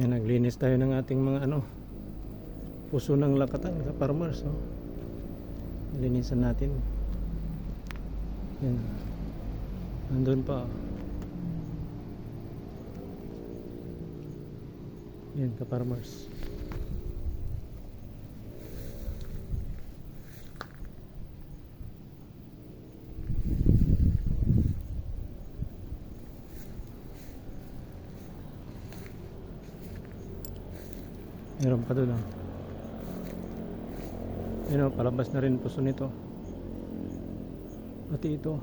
Ayan, naglinis tayo ng ating mga ano puso ng lakatan sa farmers oh. linisan natin yan nandun pa oh. yan ka farmers meron pa doon oh. Yun o, palabas na rin puso nito. Pati ito.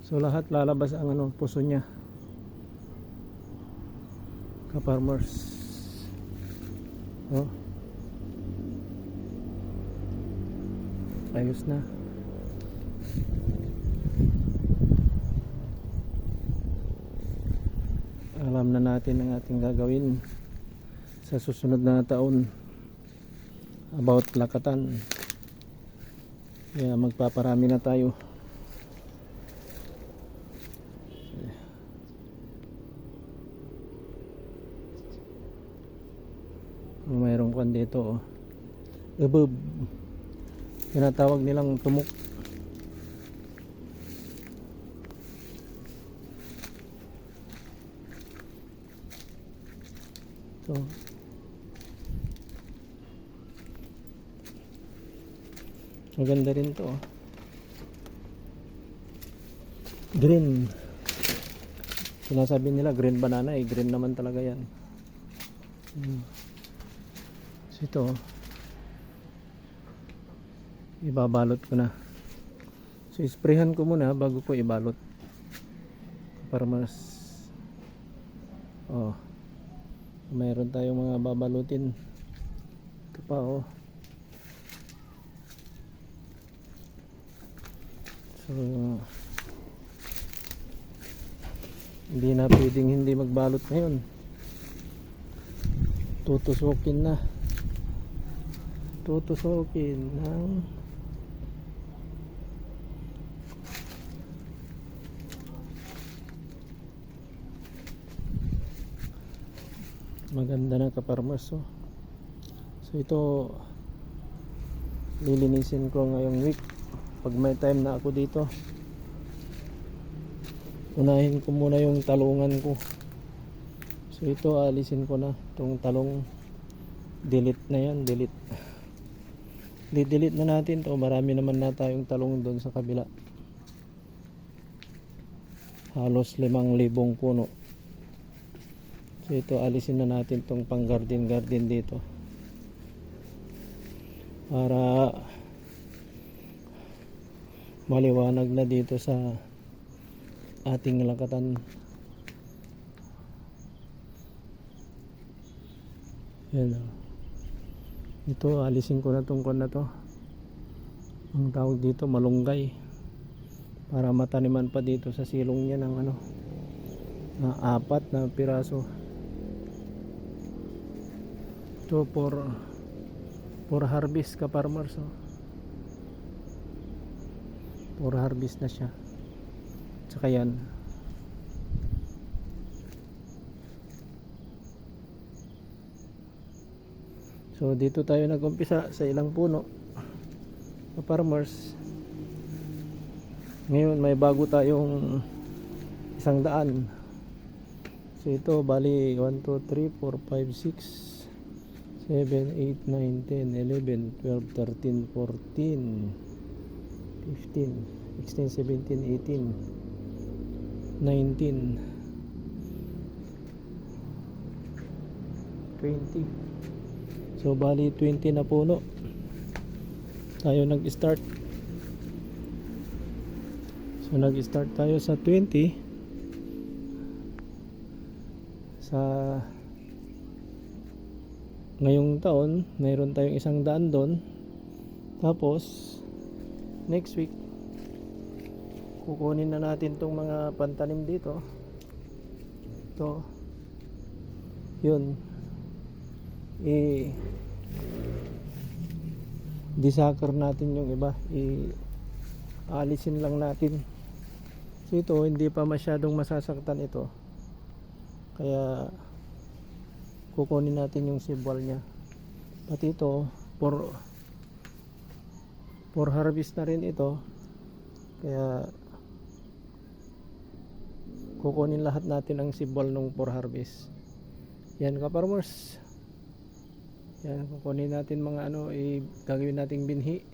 So lahat lalabas ang ano, puso niya. Ka-farmers. Oh. Ayos na. Alam na natin ang ating gagawin sa susunod na taon about lakatan kaya magpaparami na tayo mayroong kwan dito oh. Ebeb. tinatawag nilang tumok so Maganda rin to. oh. Green. Sinasabi nila green banana eh. Green naman talaga yan. Hmm. So ito. oh. Ibabalot ko na. So isprehan ko muna bago ko ibalot. Para mas Oh. Mayroon tayong mga babalutin. Ito pa oh. So, hindi na pwedeng hindi magbalot ngayon. Tutusukin na. Tutusukin ng maganda na kaparmas oh. so ito lilinisin ko ngayong week pag may time na ako dito unahin ko muna yung talungan ko. So ito alisin ko na itong talong. Delete na yan delete. Di-delete na natin to. Marami naman na tayong talong doon sa kabila. Halos limang libong puno. So ito alisin na natin tong pang garden garden dito. Para maliwanag na dito sa ating lakatan. Yan o ito alisin ko na tong na to. Ang tawag dito malunggay. Para mataniman pa dito sa silong niya ng ano na apat na piraso. Ito for for harvest ka farmers oh. For harvest na siya. Tsaka yan. So dito tayo nagumpisa sa ilang puno sa farmers. Ngayon may bago tayong isang daan. So ito bali 1, 2, 3, 4, 5, 6 7, 8, 9, 10, 11, 12, 13, 14 15, 16, 17, 18, 19, 20. So bali 20 na puno. Tayo nag-start. So nag-start tayo sa 20 sa ngayong taon, mayroon tayong isang daan doon. Tapos next week kukunin na natin tong mga pantanim dito. Ito. Yun. I disacker natin yung iba. I alisin lang natin. So ito hindi pa masyadong masasaktan ito. Kaya kukunin natin yung sibwal niya. Pati ito for for harvest na rin ito. Kaya kukunin lahat natin ang sibwal nung for harvest. Yan ka farmers yan kukunin natin mga ano i gagawin nating binhi